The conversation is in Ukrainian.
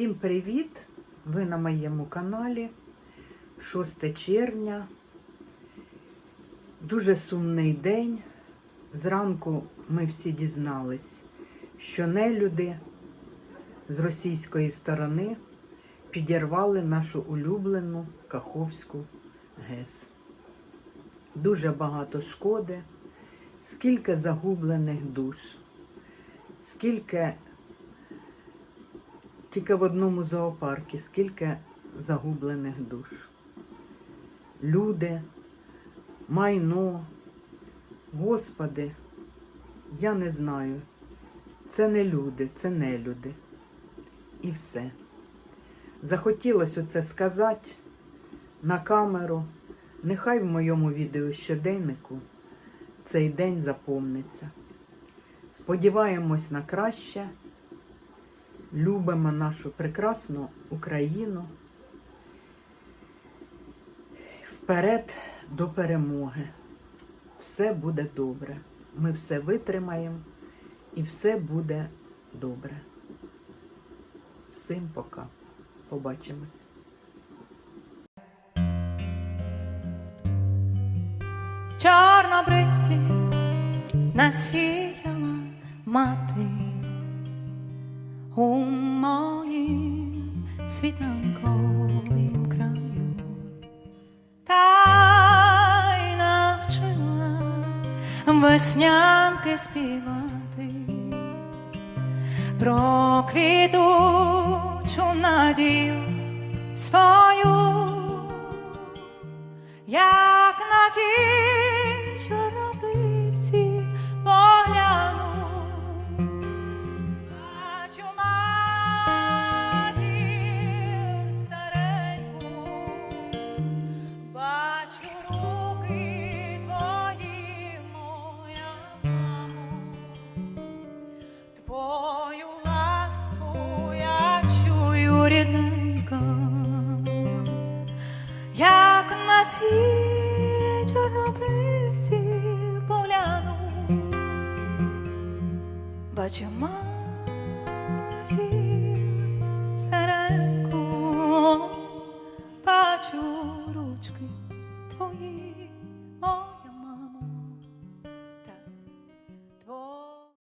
Всім привіт! Ви на моєму каналі 6 червня. Дуже сумний день. Зранку ми всі дізнались, що нелюди з російської сторони підірвали нашу улюблену Каховську ГЕС. Дуже багато шкоди, скільки загублених душ, скільки тільки в одному зоопарку, скільки загублених душ. Люди, майно, Господи, я не знаю. Це не люди, це не люди. І все. Захотілося це сказати на камеру. Нехай в моєму відео щоденнику цей день запомниться. Сподіваємось на краще. Любимо нашу прекрасну Україну. Вперед до перемоги. Все буде добре. Ми все витримаємо і все буде добре. Всім пока. Побачимось. чорнобривці насіяла мати у моїм світанковім краю, та навчила веснянки співати. Про квітучу надію свою як на ті ті чорнобривці поляну, бачу матір стареньку, бачу ручки твої.